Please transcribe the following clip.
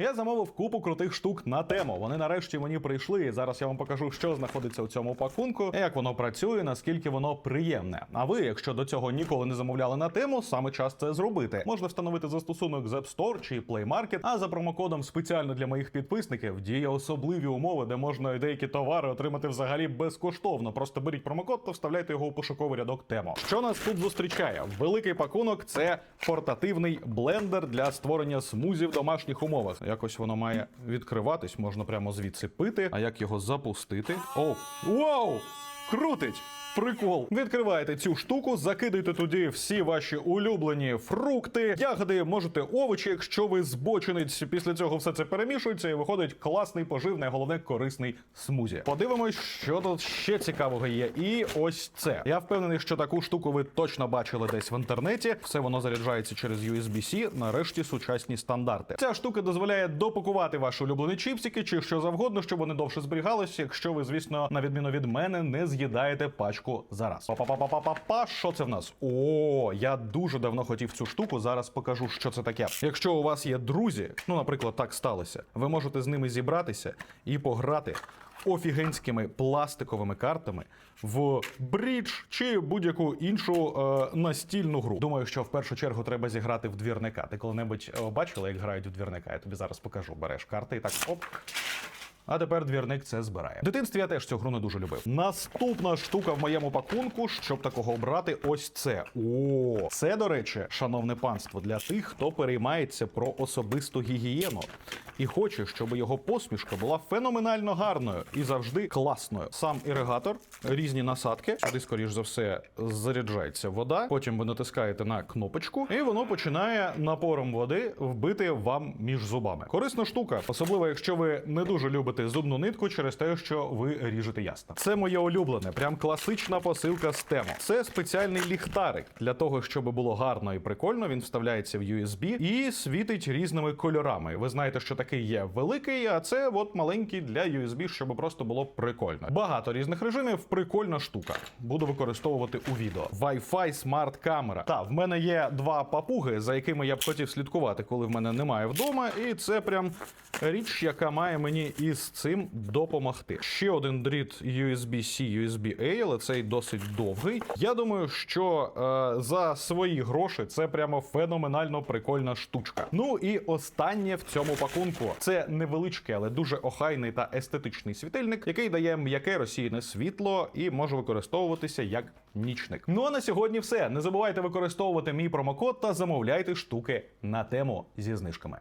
Я замовив купу крутих штук на тему. Вони нарешті мені прийшли. Зараз я вам покажу, що знаходиться у цьому пакунку, як воно працює, наскільки воно приємне. А ви, якщо до цього ніколи не замовляли на тему, саме час це зробити. Можна встановити застосунок з App Store чи Play Market, а за промокодом спеціально для моїх підписників діє особливі умови, де можна деякі товари отримати взагалі безкоштовно. Просто беріть промокод та вставляйте його у пошуковий рядок тему. Що нас тут зустрічає? Великий пакунок це портативний блендер для створення смузі в домашніх умовах. Якось воно має відкриватись, можна прямо звідси пити. А як його запустити? О, вау! Крутить! Прикол. Відкриваєте цю штуку, закидуєте туди всі ваші улюблені фрукти, ягоди, можете овочі, якщо ви збочинець. Після цього все це перемішується і виходить класний поживний, головне корисний смузі. Подивимось, що тут ще цікавого є. І ось це. Я впевнений, що таку штуку ви точно бачили десь в інтернеті. Все воно заряджається через USB-C. Нарешті сучасні стандарти. Ця штука дозволяє допакувати ваші улюблені чіпсики чи що завгодно, щоб вони довше зберігалися, якщо ви, звісно, на відміну від мене, не з'їдаєте пачку зараз. Па-па-па-па-па-па. Що це в нас? О, я дуже давно хотів цю штуку. Зараз покажу, що це таке. Якщо у вас є друзі, ну, наприклад, так сталося, ви можете з ними зібратися і пограти. Офігенськими пластиковими картами в брідж чи будь-яку іншу е, настільну гру. Думаю, що в першу чергу треба зіграти в двірника. Ти коли-небудь е, бачила, як грають в двірника? Я тобі зараз покажу. Береш карти і так оп. А тепер двірник це збирає. В дитинстві я теж цю гру не дуже любив. Наступна штука в моєму пакунку, щоб такого обрати, ось це. О, це, до речі, шановне панство, для тих, хто переймається про особисту гігієну і хоче, щоб його посмішка була феноменально гарною і завжди класною. Сам іригатор, різні насадки, куди, скоріш за все, заряджається вода. Потім ви натискаєте на кнопочку, і воно починає напором води вбити вам між зубами. Корисна штука, особливо якщо ви не дуже любите зубну нитку через те, що ви ріжете ясно. Це моє улюблене, прям класична посилка з тему. Це спеціальний ліхтарик для того, щоб було гарно і прикольно. Він вставляється в USB і світить різними кольорами. Ви знаєте, що такий є великий, а це от маленький для USB, щоб просто було прикольно. Багато різних режимів. Прикольна штука. Буду використовувати у відео. Wi-Fi смарт камера. Та в мене є два папуги, за якими я б хотів слідкувати, коли в мене немає вдома. І це прям річ, яка має мені із цим допомогти. Ще один дріт USB-C, USB-A, але цей досить довгий. Я думаю, що е, за свої гроші це прямо феноменально прикольна штучка. Ну і останнє в цьому пакунку це невеличкий, але дуже охайний та естетичний світильник, який дає м'яке розсіяне світло і може використовуватися як нічник. Ну а на сьогодні все. Не забувайте використовувати мій промокод та замовляйте штуки на тему зі знижками.